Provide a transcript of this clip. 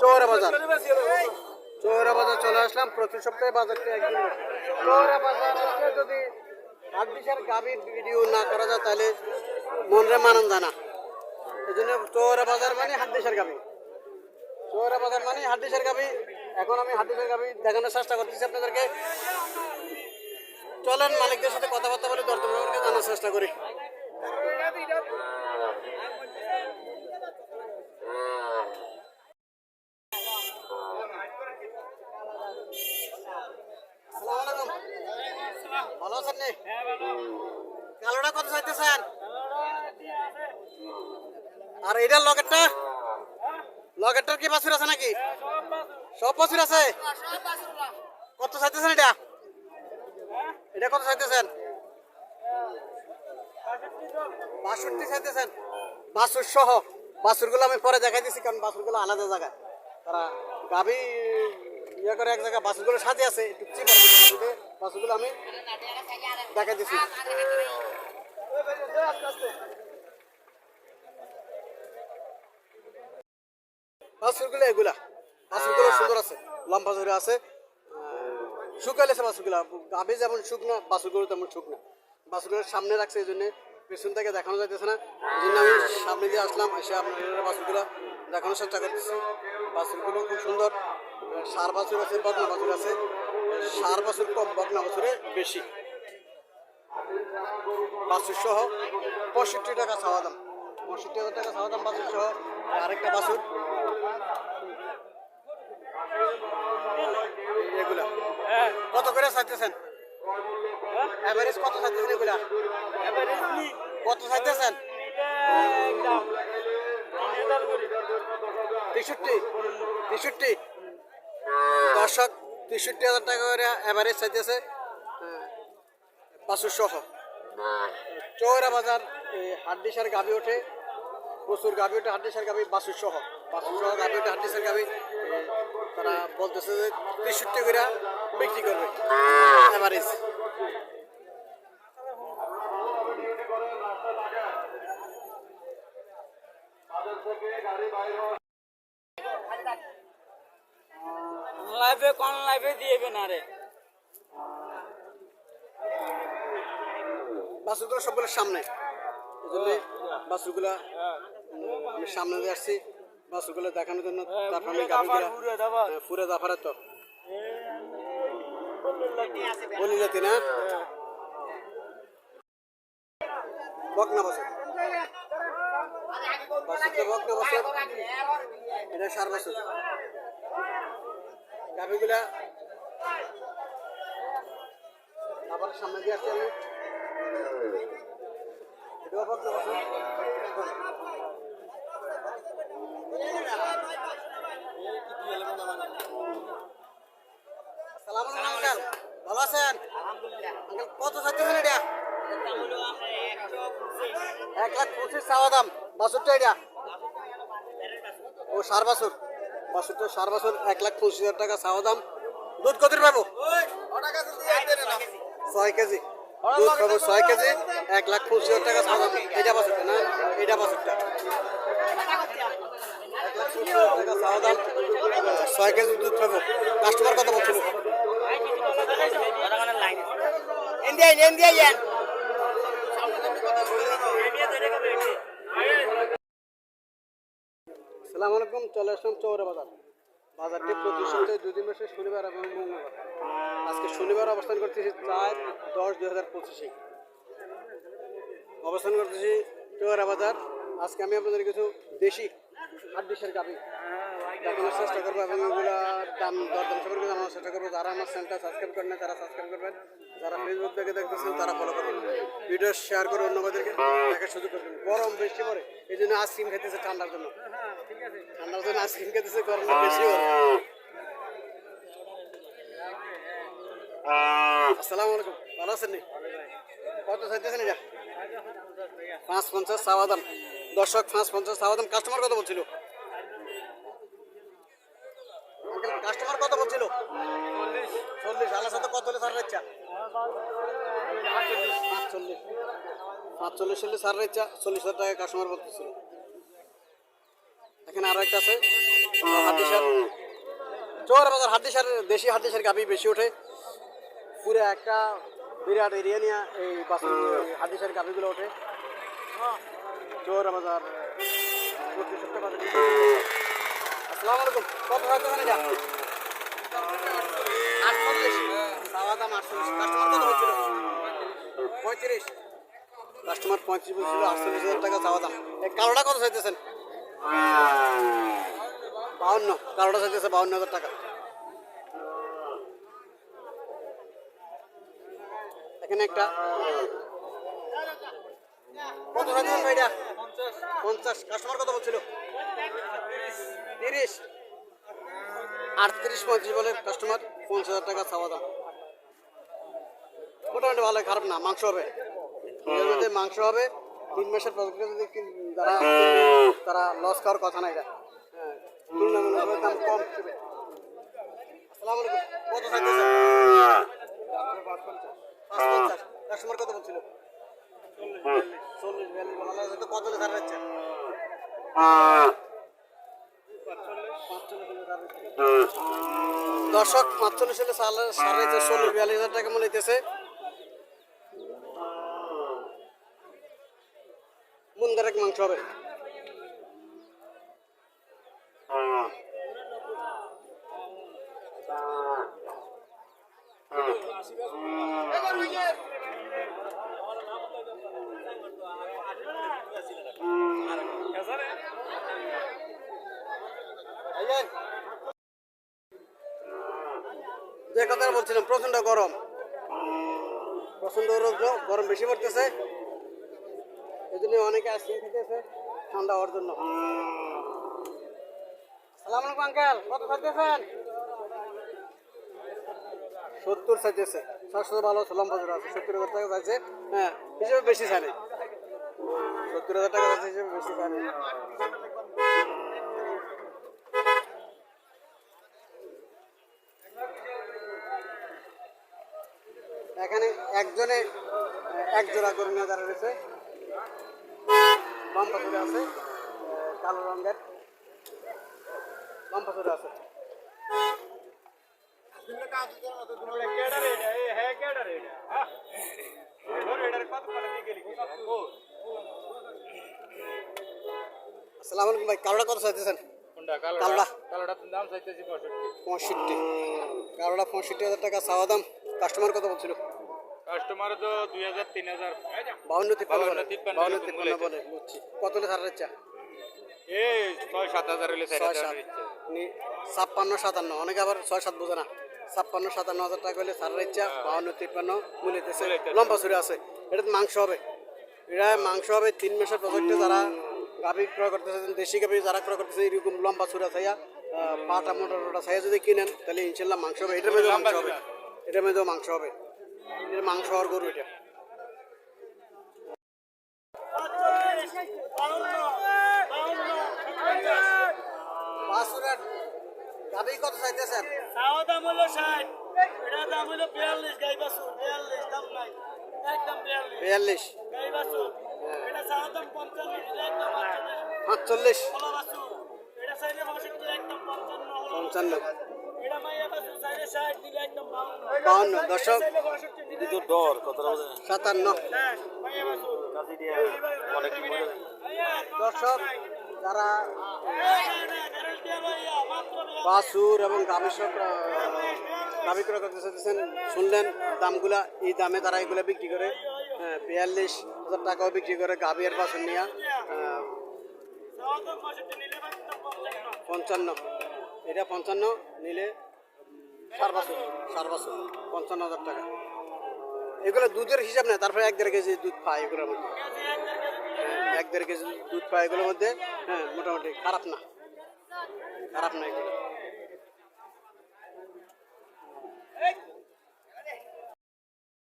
চৌরা বাজার। চৌরা বাজার চলে আসলাম প্রতি সপ্তাহে বাজারটা একদিন। চৌরা বাজার যদি হাট বিশাল গাভীর ভিডিও না করা যায় তাহলে মনরে মানন জানা এই জন্য চৌরা বাজার মানে হাট দেশের গাভী। চৌরা বাজার মানে হাট গাভী। এখন আমি হাট দেশের গাভী দেখানোর চেষ্টা করতেছি আপনাদেরকে। চলেন মালিকদের সাথে কথাবার্তা বলে সম্পর্কে জানার চেষ্টা করি আসসালামু আলাইকুম ভালো আছেন কালোটা কত চাইতেছেন আর এটার লকেটটা লকেটটার কি আছে নাকি? সব আছে? কত চাইতেছেন এটা? এটা কত চাইতেছেন? চাইতেছেন। সহ। আমি পরে দেখাই দিচ্ছি কারণ বাছুরগুলো আলাদা জায়গায়। তারা গাভি ইয়ে করে এক জায়গায়, বাছুরগুলো সাথে আছে বাছুরগুলো আমি দেখাই দিচ্ছি বাছুরগুলো এগুলা। বাছুরগুলো সুন্দর আছে লম্বা ধরে আছে। শুকাইলেছে বাছুরগুলা গাভি যেমন শুকনো বাছুরগুলো তেমন শুকনো বাছুরগুলো সামনে রাখছে এই জন্য পেছন থেকে দেখানো যাইতেছে না। এই জন্য আমি সামনে দিয়ে আসলাম এসে আপনার বাছুরগুলো দেখানোর চেষ্টা করতেছি। বাছুরগুলো খুব সুন্দর সার বাছুর আছে বকনা বাছুর আছে। সার বছর কম বকনা বাছুরে বেশি। বাছুর সহ পঁয়ষট্টি টাকা চাওয়া দাম। পঁয়ষট্টি হাজার টাকা চাওয়া দাম বাছুর সহ আরেকটা এগুলা। কত করে চাইতেছেন? এভারেজ কত চাইতেছেন এগুলা? কত চাইতেছেন? তেষট্টি। তেষট্টি। দর্শক তেষট্টি হাজার টাকা করে এভারেজ চাইতেছে পাঁচশো সহ চৌরা বাজার হাড্ডিসার গাবি ওঠে, প্রচুর গাবি ওঠে, হাড্ডিসার গাবি বাসুর সহ বাসুর সহ গাবি ওঠে, হাড্ডিসার গাবি তারা বলতেছে যে তেষট্টি করে বিক্রি করবে এভারেজ লাইফে কোন লাইফে দিয়েবে না রে। বাসুগুলো সবগুলো সামনে। এই জন্য বাসুগুলা আমি সামনে দিয়ে আসছি। বাসুগুলো দেখানোর জন্য পুরো দাবার হ্যাঁ, পুরো জাফারে তো। বলি যেতে না বকনা বছর বাসুতে বকনা বছর এটা সার বছর গাভিগুলা আবার সামনে দিয়ে আসছি আমি। ভালো আছেন? এক লাখ পঁচিশ চাওয়া দাম। বাছুরটা এটা। ও, সার বাছুর। বাছুরটা সার বাছুর এক লাখ পঁচিশ হাজার টাকা চাওয়া দাম। দুধ কত পাবো? ছয় কেজি। দুধ পাবো ছয় কেজি এক লাখ পঁচিশ হাজার টাকা চাওয়া দাম। এটা বাছুরটা না এটা দাম। ছয় কেজি দুধ পাবো। কাস্টমার কত বলছিল ইন্ডিয়া ইন্ডিয়া ইয়ান সালাম আলাইকুম, চলে আসলাম চৌরা বাজার। বাজারটি প্রতি সপ্তাহে দুই দিন বসে শনিবার এবং মঙ্গলবার। আজকে শনিবার অবস্থান করতেছি চার দশ দুই হাজার পঁচিশে। অবস্থান করতেছি চৌরা বাজার। আজকে আমি আপনাদের কিছু দেশি হাড্ডিসের গাবি চেষ্টা করব এবং দাম, দরদাম চেষ্টা করব। যারা আমার চ্যানেলটা সাবস্ক্রাইব করেন তারা সাবস্ক্রাইব করবেন। যারা ফেসবুক থেকে দেখতেছেন, তারা ফলো করবেন। ভিডিও শেয়ার করে অন্যদেরকে দেখার সুযোগ করবেন। গরম বেশি পরে। এই জন্য আইসক্রিম খেতেছে ঠান্ডার জন্য। ঠান্ডার জন্য আইসক্রিম খেতেছে গরমটা বেশি আসসালামু আলাইকুম। ভালো আছেন কত চাইতেছেন এটা? পাঁচ পঞ্চাশ সাবাদাম দর্শক, পাঁচ পঞ্চাশ সাবাদাম কাস্টমার কত বলছিল? কাস্টমার কত বলছিল চল্লিশ। আলার সাথে কত হলে সার ইচ্ছা? পাঁচচল্লিশ। পাঁচচল্লিশ হলে সার ইচ্ছা, চল্লিশ হাজার টাকা কাস্টমার বলতেছিল। এখানে আরও একটা আছে হাড্ডিসার চোর বাজার হাড্ডিসার দেশি হাড্ডিসার গাবি বেশি ওঠে। পুরো একটা বিরাট এরিয়া নিয়ে এই বাসন হাড্ডিসার গাবিগুলো ওঠে। চোর বাজার আসসালামু আলাইকুম। কত হয় পঁয়ত্রিশ কাস্টমার পঁয়ত্রিশ আটচল্লিশ হাজার টাকা চাওয়া দাম এই কত চাইতেছেন বাউন্ন কালোটা চাইতেছে বাউন্ন হাজার টাকা এখানে একটা কত চাইতেছেন পঞ্চাশ কাস্টমার কত বলছিল তিরিশ। আটত্রিশ পঁয়ত্রিশ বলে কাস্টমার পঞ্চাশ হাজার টাকা চাওয়া দাম। মোটামুটি ভালো খারাপ না মাংস হবে। মধ্যে মাংস হবে তিন মাসের প্রজেক্টে যদি যারা তারা লস খাওয়ার কথা না এটা। হ্যাঁ দাম কম। আসসালামু আলাইকুম কত কাস্টমার কত বলছিল? চল্লিশ বিয়াল্লিশ। বলা কত দর্শক মাতচল্লিশ সালে সাড়ে চারশো বিয়াল্লিশ হাজার টাকা মনে হইতেছে। মুন্দারেক মাংস হবে আইয়েন। যে কথা বলছিলাম প্রচণ্ড গরম। প্রচণ্ড রৌদ্র গরম বেশি পড়তেছে। এই জন্য অনেকে আইসক্রিম খেতেছে, ঠান্ডা হওয়ার জন্য। সালাম আলাইকুম আঙ্কেল কত খাইতেছেন সত্তর চাইতেছে। সাতশো ভালো সালাম আছে, সত্তর হাজার টাকা চাইছে। হ্যাঁ হিসেবে বেশি চাই সত্তর হাজার টাকা চাইছে, হিসেবে বেশি চাই এখানে একজনে এক জোড়া করে নিয়ে দাঁড়া রয়েছে। পাথরে আছে কালো রঙের। পাথরে আছে আসসালামু আলাইকুম ভাই কালোটা কত চাইতেছেন? কালোটা? দাম চাইতেছি পঁয়ষট্টি। পঁয়ষট্টি। কালোটা পঁয়ষট্টি হাজার টাকা চাওয়া দাম? কাস্টমার কত বলছিল? কাস্টমার তো দুই হাজার তিন হাজার। বাউন্ন তিপ্পান্ন বাউন্ন, তিপ্পান্ন। বলে। বুঝছি। কত হলে ছাড় ইচ্ছা এই ছয় সাত হাজার হলে ছয় সাত। ছাপ্পান্ন সাতান্ন। অনেকে আবার ছয় সাত বোঝে না। ছাপ্পান্ন সাতান্ন হাজার টাকা হলে ইচ্ছা বাউন্ন তিপ্পান্ন মূলিতেছে। লম্বা ছুরি আছে। এটা মাংস হবে। এটা মাংস হবে তিন মাসের প্রজেক্টে যারা গাভি ক্রয় করতেছে দেশি গাভি যারা ক্রয় করতেছে এরকম লম্বা ছুরা ছাইয়া পাটা মোটা টোটা ছাইয়া যদি কিনেন তাহলে ইনশাল্লাহ মাংস হবে। এটার মধ্যেও মাংস হবে। এটার মধ্যেও মাংস হবে। এটা মাংস হওয়ার গরু এটা। বাসুরের কত চাইতেছেন? চাওয়া দাম হলো ষাট এটা দাম হলো বিয়াল্লিশ গাই বাছুর বিয়াল্লিশ দাম নাই একদম বিয়াল্লিশ। গাই এটা চাওয়া দাম পঞ্চান্ন একদম আটচল্লিশ পাঁচচল্লিশ। এটা চাইলে বাষট্টি একদম পঞ্চান্ন পঞ্চান্ন এটা মাইয়া বাছুর চাইলে ষাট দিলে একদম বাউন্ন দর্শক বাষট্টি দর কতটা সাতান্ন। দর্শক যারা বাসুর এবং সব গাভী ক্রয় করতে চাইতেছেন শুনলেন দামগুলা এই দামে তারা এগুলো বিক্রি করে হ্যাঁ, বিয়াল্লিশ হাজার টাকাও বিক্রি করে গাভী আর বাসুর নিয়ে পঞ্চান্ন। এটা পঞ্চান্ন নিলে সার বাছুর। সার বাছুর। পঞ্চান্ন হাজার টাকা। এগুলো দুধের হিসাব নেই তারপরে এক দেড় কেজি দুধ পায় এগুলোর মধ্যে। হ্যাঁ, এক দেড় কেজি দুধ পায় এগুলোর মধ্যে। হ্যাঁ মোটামুটি খারাপ না। খারাপ না এগুলো।